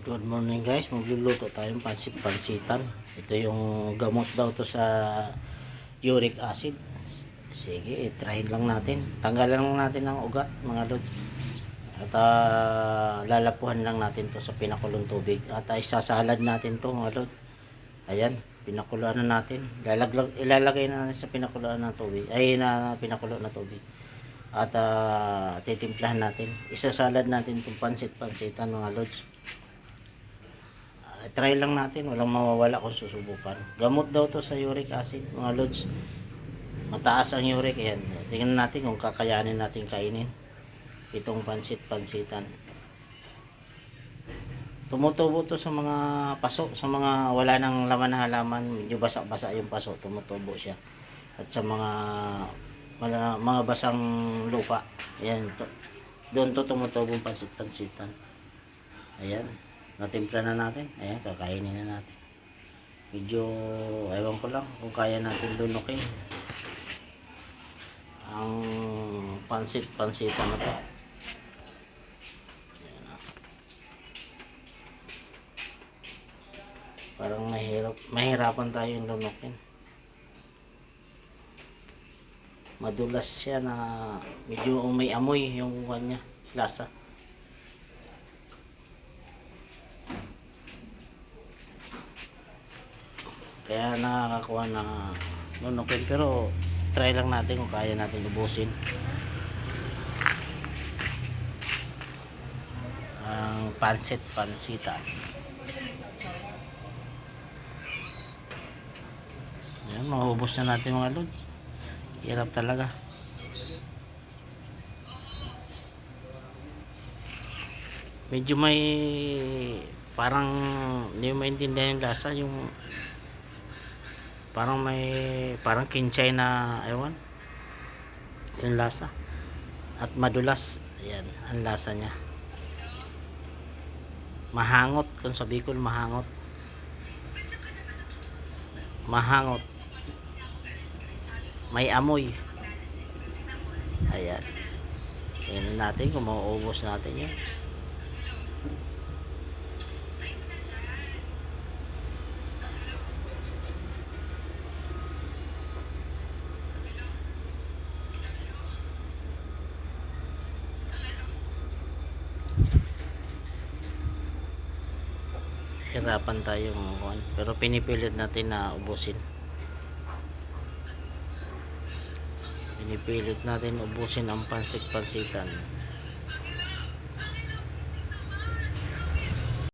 Good morning guys, magluluto tayong pansit-pansitan. Ito yung gamot daw to sa uric acid. Sige, try lang natin. Tanggalan lang natin ng ugat mga lods. At ah, lalapuhan lang natin to sa pinakulong tubig. At uh, isasalad natin to mga lods. Ayan, pinakuluan na natin. Lalaglag, ilalagay na natin sa pinakuluan ng tubig. Ay, na pinakulo na tubig. At ah, titimplahan natin. Isasalad natin itong pansit-pansitan mga lods. Try lang natin, walang mawawala kung susubukan. Gamot daw to sa uric acid, mga lods. Mataas ang uric, yan. Tingnan natin kung kakayanin natin kainin. Itong pansit-pansitan. Tumutubo to sa mga paso, sa mga wala nang laman na halaman, medyo basa-basa yung paso, tumutubo siya. At sa mga mga, mga basang lupa, ayan, to, doon to tumutubo ang pansit-pansitan. Ayan, natimpla na natin. Ayan, kakainin na natin. Medyo, ewan ko lang kung kaya natin lunukin. Ang pansit-pansitan na to. Parang mahirap, mahirapan tayong lunukin. Madulas siya na medyo may amoy yung kanya, lasa. Kaya nakakakuha na nunukin pero try lang natin kung kaya natin ubusin. Ang pansit pansita. Ayan, maubos na natin mga lods. Hirap talaga. Medyo may parang hindi maintindihan yung lasa yung parang may parang kinchay na ewan. Yung lasa. At madulas. Ayan ang lasa niya. Mahangot kung sa Bicol mahangot. Mahangot. May amoy. Ayan. Tingnan natin kung mauubos natin yan hirapan tayo mga pero pinipilit natin na ubusin. Pinipilit natin ubusin ang pansit-pansitan